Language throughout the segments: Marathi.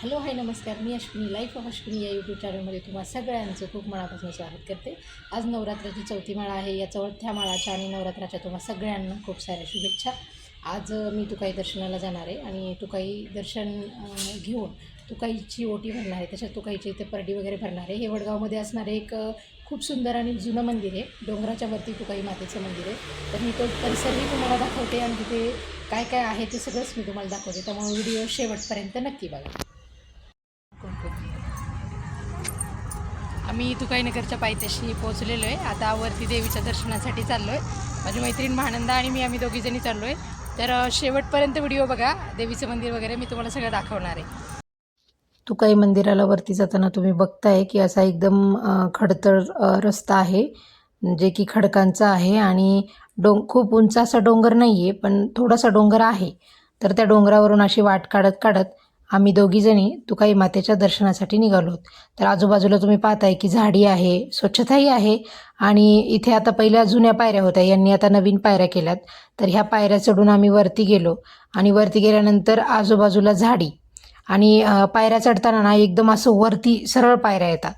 हॅलो हाय नमस्कार. मी अश्विनी लाईफ ऑफ अश्विनी या यूट्यूब चॅनलमध्ये तुम्हा सगळ्यांचं खूप मनापासून स्वागत करते. आज नवरात्राची चौथी माळा आहे. या चौथ्या माळाच्या आणि नवरात्राच्या तुम्हा सगळ्यांना खूप साऱ्या शुभेच्छा. आज मी तुकाई दर्शनाला जाणार आहे आणि तुकाई दर्शन घेऊन तुकाईची ओटी भरणार आहे. तसेच तुकाईची इथे परडी वगैरे भरणार आहे. हे वडगावमध्ये असणारे एक खूप सुंदर आणि जुनं मंदिर आहे. डोंगराच्या वरती तुकाई मातेचं मंदिर आहे. तर मी तो परिसरही तुम्हाला दाखवते आणि तिथे काय काय आहे ते सगळंच मी तुम्हाला दाखवते. त्यामुळे व्हिडिओ शेवटपर्यंत नक्की बघा. आम्ही तुकाईनगरच्या पायथ्याशी पोहोचलेलो आहे आता वरती देवीच्या दर्शनासाठी चाललो आहे माझी मैत्रीण महानंदा आणि मी आम्ही दोघीजणी चाललो आहे तर शेवटपर्यंत व्हिडिओ बघा. देवीचं मंदिर वगैरे मी तुम्हाला सगळं दाखवणार आहे. तुकाई मंदिराला वरती जाताना तुम्ही बघताय की असा एकदम खडतर रस्ता आहे. जे की खडकांचा आहे आणि डोंग खूप उंच असा डोंगर नाही आहे पण थोडासा डोंगर आहे. तर त्या डोंगरावरून अशी वाट काढत काढत आम्ही दोघीजणी तुकाई मातेच्या दर्शनासाठी निघालो तर आजूबाजूला तुम्ही पाहताय की झाडी आहे स्वच्छताही आहे आणि इथे आता पहिल्या जुन्या पायऱ्या होत्या. यांनी आता नवीन पायऱ्या केल्यात. तर ह्या पायऱ्या चढून आम्ही वरती गेलो आणि वरती गेल्यानंतर आजूबाजूला झाडी. आणि पायऱ्या चढताना ना एकदम असं वरती सरळ पायऱ्या येतात.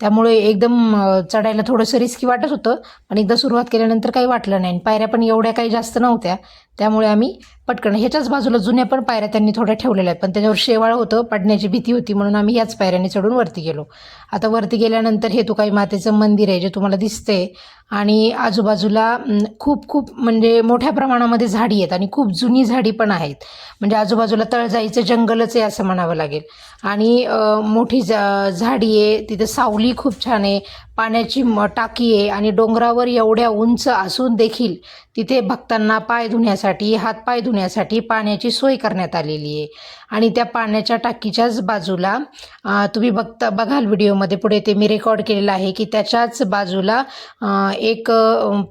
त्यामुळे एकदम चढायला थोडंसं रिस्की वाटत होतं पण एकदा सुरुवात केल्यानंतर काही वाटलं नाही. आणि पायऱ्या पण एवढ्या काही जास्त नव्हत्या त्यामुळे आम्ही पटकन ह्याच्याच बाजूला जुन्या पण पायऱ्या त्यांनी थोड्या ठेवलेल्या आहेत पण त्याच्यावर शेवाळ होतं पडण्याची भीती होती म्हणून आम्ही याच पायऱ्याने चढून वरती गेलो. आता वरती गेल्यानंतर हे तुकाई मातेचं मंदिर आहे जे तुम्हाला दिसतंय आणि आजूबाजूला खूप खूप म्हणजे मोठ्या प्रमाणामध्ये झाडी आहेत आणि खूप जुनी झाडी पण आहेत. म्हणजे आजूबाजूला तळजाईचं जंगलच आहे असं म्हणावं लागेल. आणि मोठी जा झाडी आहे तिथं सावली खूप छान आहे पाण्याची म टाकी आहे आणि डोंगरावर एवढ्या उंच असून देखील तिथे भक्तांना पाय धुण्यासाठी हातपाय धुण्यासाठी पाण्याची सोय करण्यात आलेली आहे. आणि त्या पाण्याच्या टाकीच्याच बाजूला तुम्ही बघता बघाल व्हिडिओमध्ये पुढे ते मी रेकॉर्ड केलेलं आहे की त्याच्याच बाजूला एक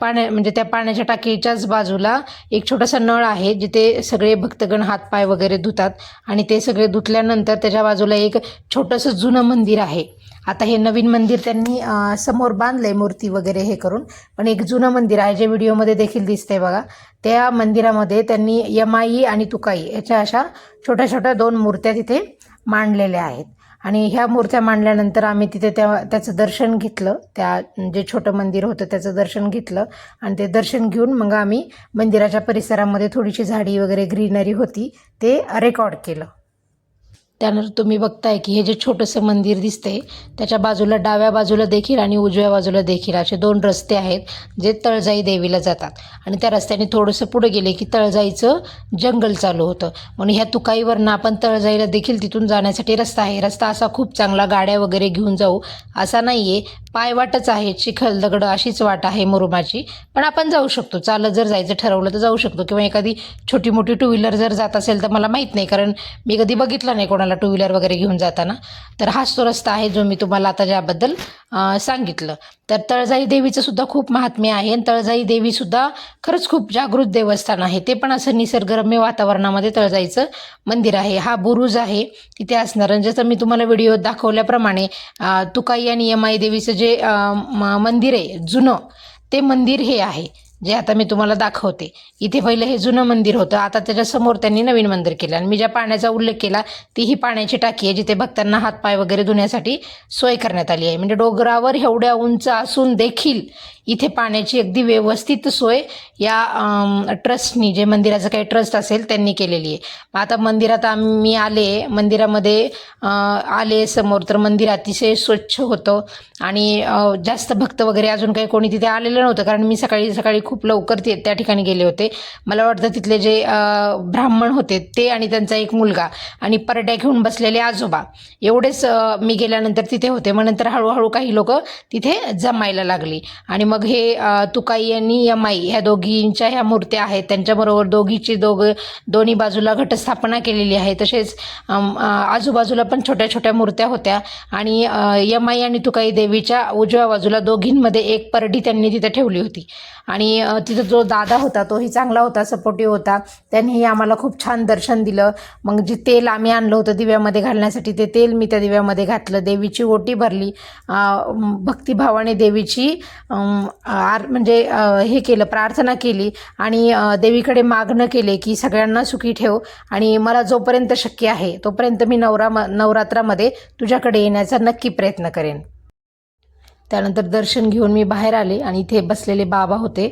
पाण्या म्हणजे त्या पाण्याच्या टाकीच्याच बाजूला एक छोटासा नळ आहे जिथे सगळे भक्तगण हातपाय वगैरे धुतात आणि ते सगळे धुतल्यानंतर त्याच्या बाजूला एक छोटंसं जुनं मंदिर आहे. आता हे नवीन मंदिर त्यांनी समोर समोर बांधलंय मूर्ती वगैरे हे करून. पण एक जुनं मंदिर आहे जे व्हिडिओमध्ये देखील दिसतंय बघा. त्या मंदिरामध्ये त्यांनी यमाई आणि तुकाई याच्या अशा छोट्या छोट्या दोन मूर्त्या तिथे मांडलेल्या आहेत. आणि ह्या मूर्त्या मांडल्यानंतर आम्ही तिथे त्या त्याचं दर्शन घेतलं. त्या जे छोटं मंदिर होतं त्याचं दर्शन घेतलं. आणि ते दर्शन घेऊन मग आम्ही मंदिराच्या परिसरामध्ये थोडीशी झाडी वगैरे ग्रीनरी होती ते रेकॉर्ड केलं. त्यानंतर तुम्ही बघताय की हे जे छोटंसं मंदिर दिसतंय त्याच्या बाजूला डाव्या बाजूला देखील आणि उजव्या बाजूला देखील असे दोन रस्ते आहेत जे तळजाई देवीला जातात. आणि त्या रस्त्याने थोडंसं पुढे गेले की तळजाईचं जंगल चालू होतं. म्हणून ह्या तुकाईवरनं आपण तळजाईला देखील तिथून जाण्यासाठी रस्ता आहे. रस्ता असा खूप चांगला गाड्या वगैरे घेऊन जाऊ असा नाही आहे पायवाटच आहे चिखल दगड अशीच वाट आहे मुरुमाची. पण आपण जाऊ शकतो. चालत जर जायचं ठरवलं तर जाऊ शकतो. किंवा एखादी छोटी मोठी टू व्हीलर जर जात असेल तर मला माहीत नाही. कारण मी कधी बघितलं नाही कोणाला. टू व्हीलर वगैरे घेऊन जाताना. तर हाच तो रस्ता आहे जो मी तुम्हाला आता ज्याबद्दल सांगितलं. तर तळजाई देवीचं सुद्धा खूप महात्म्य आहे आणि तळजाई देवीसुद्धा खरंच खूप जागृत देवस्थान आहे. ते पण असं निसर्गरम्य वातावरणामध्ये तळजाईचं मंदिर आहे. हा बुरुज आहे. तिथे असणार आणि जसं मी तुम्हाला व्हिडिओ दाखवल्याप्रमाणे तुकाई आणि यमाई देवीचं जे म- मंदिर आहे जुनं ते मंदिर हे आहे. जे आता मी तुम्हाला दाखवते. इथे पहिलं हे जुनं मंदिर होतं. आता त्याच्यासमोर त्यांनी नवीन मंदिर केलं. आणि मी ज्या पाण्याचा उल्लेख केला ती ही पाण्याची टाकी आहे जिथे भक्तांना हातपाय वगैरे धुण्यासाठी सोय करण्यात आली आहे. म्हणजे डोंगरावर एवढ्या उंच असून देखील इथे पाण्याची अगदी व्यवस्थित सोय या ट्रस्टनी जे मंदिराचं काही ट्रस्ट असेल त्यांनी केलेली आहे. आता मंदिरात आम्ही आले मंदिरामध्ये आले समोर तर मंदिर अतिशय स्वच्छ होतं आणि जास्त भक्त वगैरे अजून काही कोणी तिथे आलेलं नव्हतं कारण मी सकाळी सकाळी खूप लवकर ते त्या ठिकाणी गेले होते. मला वाटतं तिथले जे ब्राह्मण होते ते आणि त्यांचा एक मुलगा आणि परड्या घेऊन बसलेले आजोबा. एवढेच मी गेल्यानंतर तिथे होते. मग नंतर हळूहळू काही लोक तिथे जमायला लागली आणि मग मग हे तुकाई आणि यमाई ह्या दोघींच्या ह्या मूर्त्या आहेत. त्यांच्याबरोबर दोघीची दोघ दोन्ही बाजूला घटस्थापना केलेली आहे. तसेच आजूबाजूला पण छोट्या छोट्या मूर्त्या होत्या. आणि यमाई आणि तुकाई देवीच्या उजव्या बाजूला दोघींमध्ये एक परडी त्यांनी तिथे ठेवली होती. आणि तिथं जो दादा होता तोही चांगला होता सपोर्टिव्ह होता. त्यांनीही आम्हाला खूप छान दर्शन दिलं. मग जे तेल आम्ही आणलं होतं दिव्यामध्ये घालण्यासाठी ते तेल मी त्या दिव्यामध्ये घातलं. देवीची ओटी भरली. भक्तिभावाने देवीची आर म्हणजे हे केलं प्रार्थना केली आणि देवीकडे मागणं केले की सगळ्यांना सुखी ठेव आणि मला जोपर्यंत शक्य आहे तोपर्यंत मी नवरा नवरात्रामध्ये तुझ्याकडे येण्याचा नक्की प्रयत्न करेन. त्यानंतर दर्शन घेऊन मी बाहेर आले आणि इथे बसलेले बाबा होते.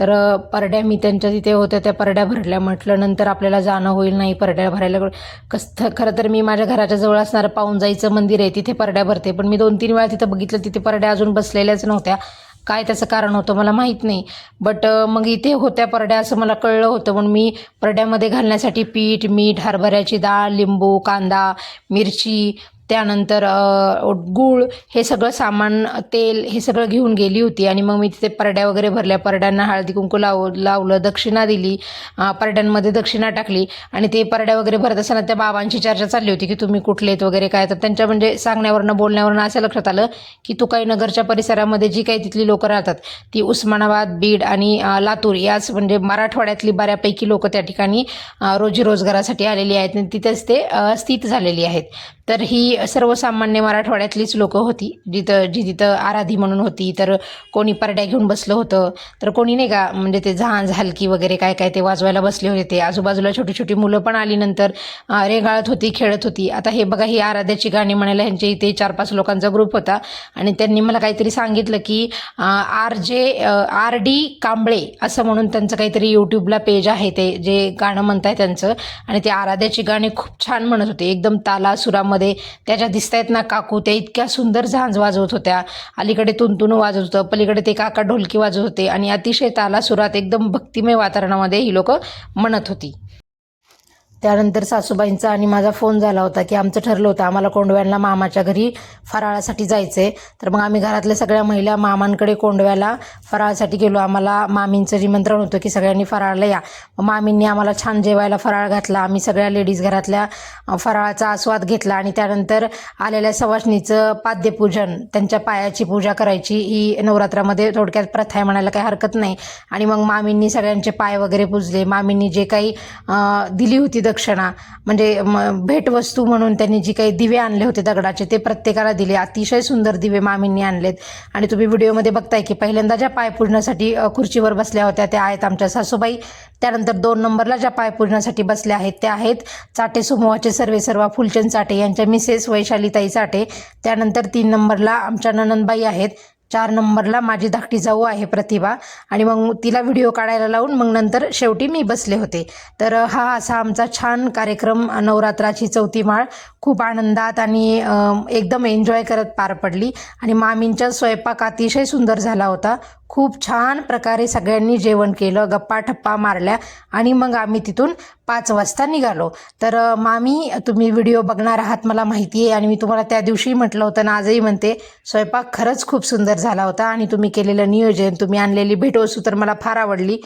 तर परड्या मी त्यांच्या तिथे होत्या त्या परड्या भरल्या. म्हटलं नंतर आपल्याला जाणं होईल नाही परड्या भरायला कस खरं तर मी माझ्या घराच्या जवळ असणारं पाऊनजाईचं मंदिर आहे तिथे परड्या भरते. पण मी दोन तीन वेळा तिथं बघितलं तिथे परड्या अजून बसलेल्याच नव्हत्या. काय त्याचं कारण होतं मला माहीत नाही. बट मग इथे होत्या परड्या असं मला कळलं होतं. म्हणून मी परड्यामध्ये घालण्यासाठी पीठ मीठ हरभऱ्याची डाळ लिंबू कांदा मिरची त्यानंतर गूळ हे सगळं सामान तेल हे सगळं घेऊन गेली होती. आणि मग मी तिथे परड्या वगैरे भरल्या. परड्यांना हळदी कुंकू लाव लावलं दक्षिणा दिली. परड्यांमध्ये दक्षिणा टाकली. आणि ते परड्या वगैरे भरत असताना त्या बाबांची चर्चा चालली होती की तुम्ही कुठले आहेत वगैरे काय. तर त्यांच्या म्हणजे सांगण्यावरनं बोलण्यावरनं असं लक्षात आलं की तुकाई नगरच्या परिसरामध्ये जी काही तिथली लोकं राहतात ती उस्मानाबाद बीड आणि लातूर याच म्हणजे मराठवाड्यातली बऱ्यापैकी लोकं त्या ठिकाणी रोजी रोजगारासाठी आलेली आहेत. आणि तिथेच ते स्थित झालेली आहेत. तर ही सर्वसामान्य मराठवाड्यातलीच लोकं होती जिथं जी तिथं आराधी म्हणून होती. तर कोणी परड्या घेऊन बसलं होतं. तर कोणी नाही का म्हणजे ते झान झालकी वगैरे काय काय ते वाजवायला बसले होते. ते आजूबाजूला छोटी छोटी मुलं पण आली नंतर रेगाळत होती खेळत होती. आता हे बघा ही आराध्याची गाणी म्हणायला ह्यांच्या इथे चार पाच लोकांचा ग्रुप होता. आणि त्यांनी मला काहीतरी सांगितलं की R J R D Kamble असं म्हणून त्यांचं काहीतरी यूट्यूबला पेज आहे ते जे गाणं म्हणत आहे त्यांचं. आणि ते आराध्याची गाणी खूप छान म्हणत होते. एकदम ताला सुरामध्ये त्याच्या दिसतायत ना काकू त्या इतक्या सुंदर झांज वाजवत होत्या. अलीकडे तुंतुन वाजवत होतं पलीकडे ते काका ढोलकी वाजवत होते आणि अतिशय ताला सुरात एकदम भक्तिमय वातावरणामध्ये ही लोक म्हणत होती. त्यानंतर सासूबाईंचा आणि माझा फोन झाला होता की आमचं ठरलं होतं आम्हाला कोंडव्यांना मामाच्या घरी फराळासाठी जायचं आहे तर मग आम्ही घरातल्या सगळ्या महिला मामांकडे कोंडव्याला फराळासाठी गेलो. आम्हाला मामींचं निमंत्रण होतं की सगळ्यांनी फराळाला या. मग मामींनी आम्हाला छान जेवायला फराळ घातला. आम्ही सगळ्या लेडीज घरातल्या फराळाचा आस्वाद घेतला आणि त्यानंतर आलेल्या सवाशणीचं पाद्यपूजन त्यांच्या पायाची पूजा करायची. ही नवरात्रामध्ये थोडक्यात प्रथा आहे म्हणायला काही हरकत नाही. आणि मग मामींनी सगळ्यांचे पाय वगैरे पुजले. मामींनी जे काही दिली होती प्रदक्षिणा म्हणजे म भेटवस्तू म्हणून त्यांनी जी काही दिवे आणले होते दगडाचे ते प्रत्येकाला दिले. अतिशय सुंदर दिवे मामींनी आणलेत. आणि तुम्ही व्हिडिओमध्ये बघताय की पहिल्यांदा ज्या पाय पुजण्यासाठी खुर्चीवर बसल्या होत्या त्या आहेत आमच्या सासूबाई. त्यानंतर दोन नंबरला ज्या पाय पुजण्यासाठी बसल्या आहेत त्या आहेत चाटे समूहाचे सर्वे सर्वा फुलचंद चाटे यांच्या मिसेस वैशालीताई चाटे. त्यानंतर तीन नंबरला आमच्या ननंदबाई आहेत चार नंबरला माझी धाकटी जाऊ आहे प्रतिभा. आणि मग तिला व्हिडिओ काढायला लावून मग नंतर शेवटी मी बसले होते. तर हा असा आमचा छान कार्यक्रम नवरात्राची चौथी माळ खूप आनंदात आणि एकदम एन्जॉय करत पार पडली. आणि मामींचा स्वयंपाक अतिशय सुंदर झाला होता. खूप छान प्रकारे सगळ्यांनी जेवण केलं गप्पा ठप्पा मारल्या आणि मग आम्ही तिथून पाच वाजता निघालो. तर मामी तुम्ही व्हिडिओ बघणार आहात मला माहिती आहे आणि मी तुम्हाला त्या दिवशी म्हटलं होतं ना आजही म्हणते स्वयंपाक खरंच खूप सुंदर झाला होता आणि तुम्ही केलेलं नियोजन तुम्ही आणलेली भेटवस्तू तर मला फार आवडली.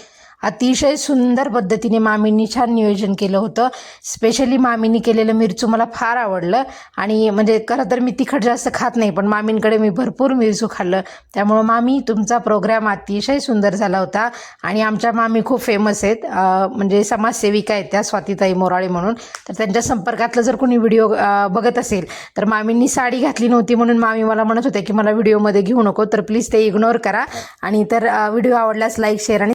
अतिशय सुंदर पद्धतीने मामींनी छान नियोजन केलं होतं. स्पेशली मामींनी केलेलं मिरचू मला फार आवडलं. आणि म्हणजे खरं तर मी तिखट जास्त खात नाही पण मामींकडे मी भरपूर मिरचू खाल्लं. त्यामुळं मामी तुमचा प्रोग्राम अतिशय सुंदर झाला होता. आणि आमच्या मामी खूप फेमस आहेत. म्हणजे समाजसेविका आहेत त्या स्वातीताई मोराळे म्हणून. तर त्यांच्या संपर्कातलं जर कोणी व्हिडिओ बघत असेल तर मामींनी साडी घातली नव्हती म्हणून मामी मला म्हणत होते की मला व्हिडिओमध्ये घेऊ नको तर प्लीज ते इग्नोर करा. आणि तर व्हिडिओ आवडल्यास लाईक शेअर आणि